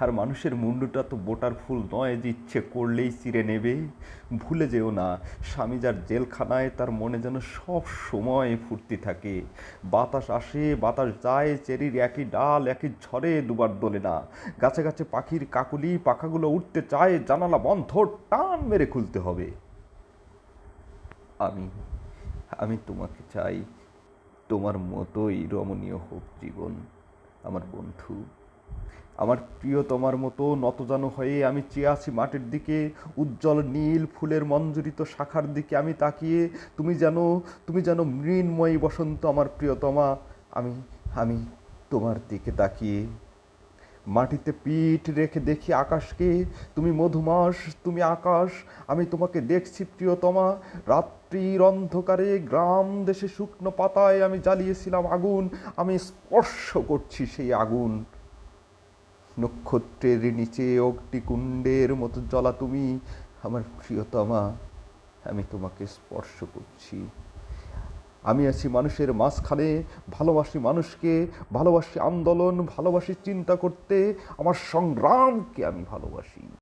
আর মানুষের মুন্ডুটা তো বোটার ফুল নয় যে ইচ্ছে করলেই চিরে নেবে। ভুলে যেও না, স্বামী যার জেলখানায় তার মনে যেন সব সময় ফুর্তি থাকে। বাতাস আসে, বাতাস যায়, চেরির একই ডাল, একই ঝড়ে দুবার দোলে না। গাছে গাছে পাখির কাকুলি, পাখাগুলো উঠতে চায়, জানালা বন্ধ, টান মেরে খুলতে হবে। আমি আমি তোমাকে চাই, তোমার মতোই রমণীয় হোক জীবন, আমার বন্ধু। আমার প্রিয় তোমার মতো নতজানু হয়ে আমি চেয়ে আছি মাটির দিকে, উজ্জ্বল নীল ফুলের মঞ্জুরিত শাখার দিকে আমি তাকিয়ে। তুমি যেন তুমি যেন মৃন্ময়ী বসন্ত আমার প্রিয়তমা। আমি আমি তোমার দিকে তাকিয়ে। মাটিতে পিঠ রেখে দেখি আকাশকে। তুমি মধুমাস, তুমি আকাশ। আমি তোমাকে দেখছি প্রিয়তমা। রাত্রির অন্ধকারে গ্রাম দেশে শুকনো পাতায় আমি জ্বালিয়েছিলাম আগুন। আমি স্পর্শ করছি সেই আগুন। নক্ষত্রের নিচে অগ্নিকুণ্ডের মতো জ্বলা তুমি। আমার প্রিয়তমা, আমি তোমাকে স্পর্শ করছি। আমি আছি মানুষের মাঝখানে, ভালোবাসি মানুষকে, ভালোবাসি আন্দোলন, ভালোবাসি চিন্তা করতে। আমার সংগ্রামকে আমি ভালোবাসি।